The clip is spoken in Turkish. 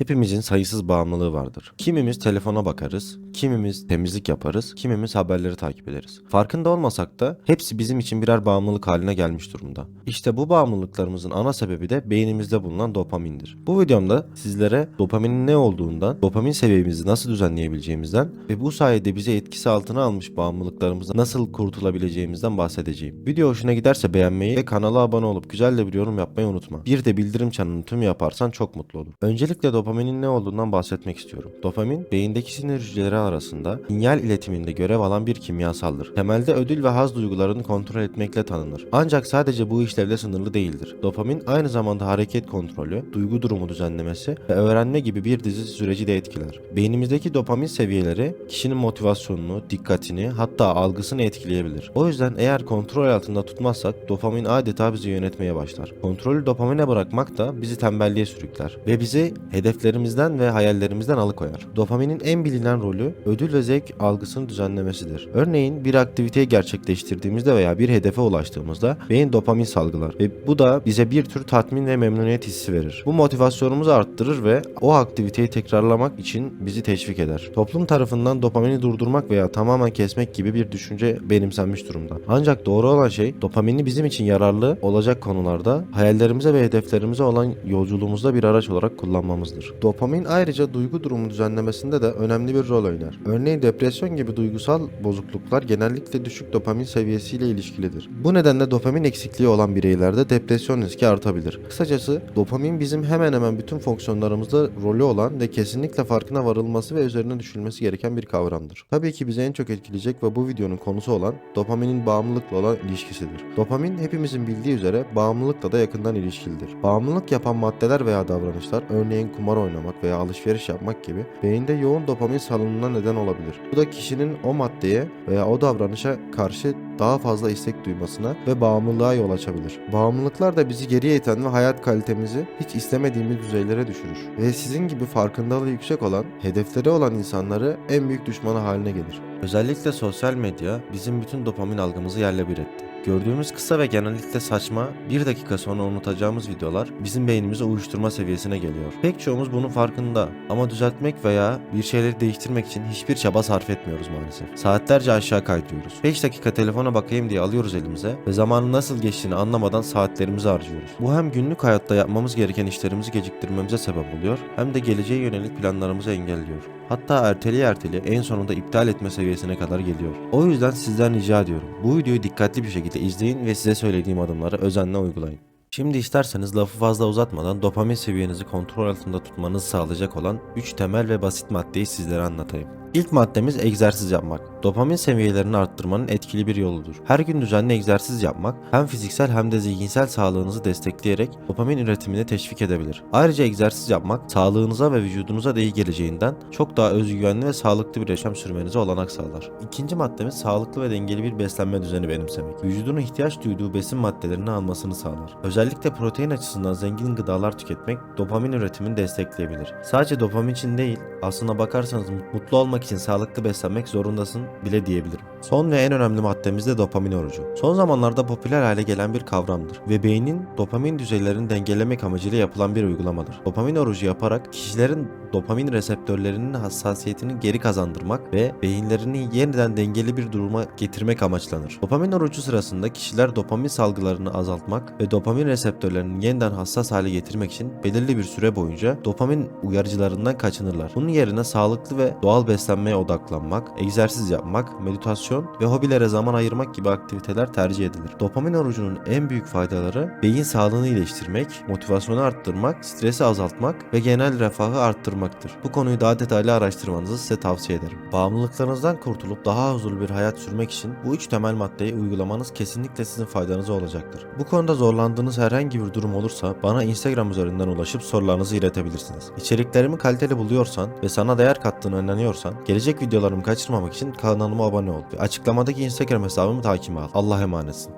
Hepimizin sayısız bağımlılığı vardır. Kimimiz telefona bakarız, kimimiz temizlik yaparız, kimimiz haberleri takip ederiz. Farkında olmasak da hepsi bizim için birer bağımlılık haline gelmiş durumda. İşte bu bağımlılıklarımızın ana sebebi de beynimizde bulunan dopamindir. Bu videomda sizlere dopaminin ne olduğundan, dopamin seviyemizi nasıl düzenleyebileceğimizden ve bu sayede bizi etkisi altına almış bağımlılıklarımızdan nasıl kurtulabileceğimizden bahsedeceğim. Video hoşuna giderse beğenmeyi ve kanala abone olup güzel de bir yorum yapmayı unutma. Bir de bildirim çanını tüm yaparsan çok mutlu olurum. Öncelikle dopaminin ne olduğundan bahsetmek istiyorum. Dopamin, beyindeki sinir hücreleri arasında sinyal iletiminde görev alan bir kimyasaldır. Temelde ödül ve haz duygularını kontrol etmekle tanınır. Ancak sadece bu işlevle sınırlı değildir. Dopamin aynı zamanda hareket kontrolü, duygu durumu düzenlemesi ve öğrenme gibi bir dizi süreci de etkiler. Beynimizdeki dopamin seviyeleri kişinin motivasyonunu, dikkatini hatta algısını etkileyebilir. O yüzden eğer kontrol altında tutmazsak dopamin adeta bizi yönetmeye başlar. Kontrolü dopamine bırakmak da bizi tembelliğe sürükler ve bizi hedeflerimizden ve hayallerimizden alıkoyar. Dopaminin en bilinen rolü ödül ve zevk algısını düzenlemesidir. Örneğin bir aktiviteyi gerçekleştirdiğimizde veya bir hedefe ulaştığımızda beyin dopamin salgılar ve bu da bize bir tür tatmin ve memnuniyet hissi verir. Bu motivasyonumuzu arttırır ve o aktiviteyi tekrarlamak için bizi teşvik eder. Toplum tarafından dopamini durdurmak veya tamamen kesmek gibi bir düşünce benimsenmiş durumda. Ancak doğru olan şey dopamini bizim için yararlı olacak konularda hayallerimize ve hedeflerimize olan yolculuğumuzda bir araç olarak kullanmamızdır. Dopamin ayrıca duygu durumu düzenlemesinde de önemli bir rol oynar. Örneğin depresyon gibi duygusal bozukluklar genellikle düşük dopamin seviyesiyle ilişkilidir. Bu nedenle dopamin eksikliği olan bireylerde depresyon riski artabilir. Kısacası dopamin bizim hemen hemen bütün fonksiyonlarımızda rolü olan ve kesinlikle farkına varılması ve üzerine düşülmesi gereken bir kavramdır. Tabii ki bizi en çok etkileyecek ve bu videonun konusu olan dopaminin bağımlılıkla olan ilişkisidir. Dopamin hepimizin bildiği üzere bağımlılıkla da yakından ilişkilidir. Bağımlılık yapan maddeler veya davranışlar örneğin kumar oynamak veya alışveriş yapmak gibi beyinde yoğun dopamin salınımına neden olabilir. Bu da kişinin o maddeye veya o davranışa karşı daha fazla istek duymasına ve bağımlılığa yol açabilir. Bağımlılıklar da bizi geriye iten ve hayat kalitemizi hiç istemediğimiz düzeylere düşürür. Ve sizin gibi farkındalığı yüksek olan, hedefleri olan insanları en büyük düşmanı haline gelir. Özellikle sosyal medya bizim bütün dopamin algımızı yerle bir etti. Gördüğümüz kısa ve genellikle saçma, bir dakika sonra unutacağımız videolar bizim beynimizi uyuşturma seviyesine geliyor. Pek çoğumuz bunun farkında ama düzeltmek veya bir şeyleri değiştirmek için hiçbir çaba sarf etmiyoruz maalesef. Saatlerce aşağı kaydırıyoruz. 5 dakika telefona bakayım diye alıyoruz elimize ve zamanın nasıl geçtiğini anlamadan saatlerimizi harcıyoruz. Bu hem günlük hayatta yapmamız gereken işlerimizi geciktirmemize sebep oluyor hem de geleceğe yönelik planlarımızı engelliyor. Hatta erteli erteli en sonunda iptal etme seviyesine kadar geliyor. O yüzden sizden rica ediyorum. Bu videoyu dikkatli bir şekilde izleyin ve size söylediğim adımları özenle uygulayın. Şimdi isterseniz lafı fazla uzatmadan dopamin seviyenizi kontrol altında tutmanızı sağlayacak olan 3 temel ve basit maddeyi sizlere anlatayım. İlk maddemiz egzersiz yapmak. Dopamin seviyelerini arttırmanın etkili bir yoludur. Her gün düzenli egzersiz yapmak hem fiziksel hem de zihinsel sağlığınızı destekleyerek dopamin üretimini teşvik edebilir. Ayrıca egzersiz yapmak sağlığınıza ve vücudunuza da iyi geleceğinden çok daha özgüvenli ve sağlıklı bir yaşam sürmenize olanak sağlar. İkinci maddemiz sağlıklı ve dengeli bir beslenme düzeni benimsemek. Vücudun ihtiyaç duyduğu besin maddelerini almasını sağlar. Özellikle protein açısından zengin gıdalar tüketmek dopamin üretimini destekleyebilir. Sadece dopamin için değil, aslına bakarsanız mutlu olmak için sağlıklı beslenmek zorundasın bile diyebilirim. Son ve en önemli maddemiz de dopamin orucu. Son zamanlarda popüler hale gelen bir kavramdır ve beynin dopamin düzeylerini dengelemek amacıyla yapılan bir uygulamadır. Dopamin orucu yaparak kişilerin dopamin reseptörlerinin hassasiyetini geri kazandırmak ve beyinlerini yeniden dengeli bir duruma getirmek amaçlanır. Dopamin orucu sırasında kişiler dopamin salgılarını azaltmak ve dopamin reseptörlerinin yeniden hassas hale getirmek için belirli bir süre boyunca dopamin uyarıcılarından kaçınırlar. Bunun yerine sağlıklı ve doğal beslenmeye odaklanmak, egzersiz yapmak, meditasyon ve hobilere zaman ayırmak gibi aktiviteler tercih edilir. Dopamin orucunun en büyük faydaları beyin sağlığını iyileştirmek, motivasyonu arttırmak, stresi azaltmak ve genel refahı arttırmaktır. Bu konuyu daha detaylı araştırmanızı size tavsiye ederim. Bağımlılıklarınızdan kurtulup daha huzurlu bir hayat sürmek için bu üç temel maddeyi uygulamanız kesinlikle sizin faydanıza olacaktır. Bu konuda zorlandığınız herhangi bir durum olursa bana Instagram üzerinden ulaşıp sorularınızı iletebilirsiniz. İçeriklerimi kaliteli buluyorsan ve sana değer kattığına inanıyorsan gelecek videolarımı kaçırmamak için kanalıma abone ol açıklamadaki Instagram hesabımı takip al. Allah'a emanetsin.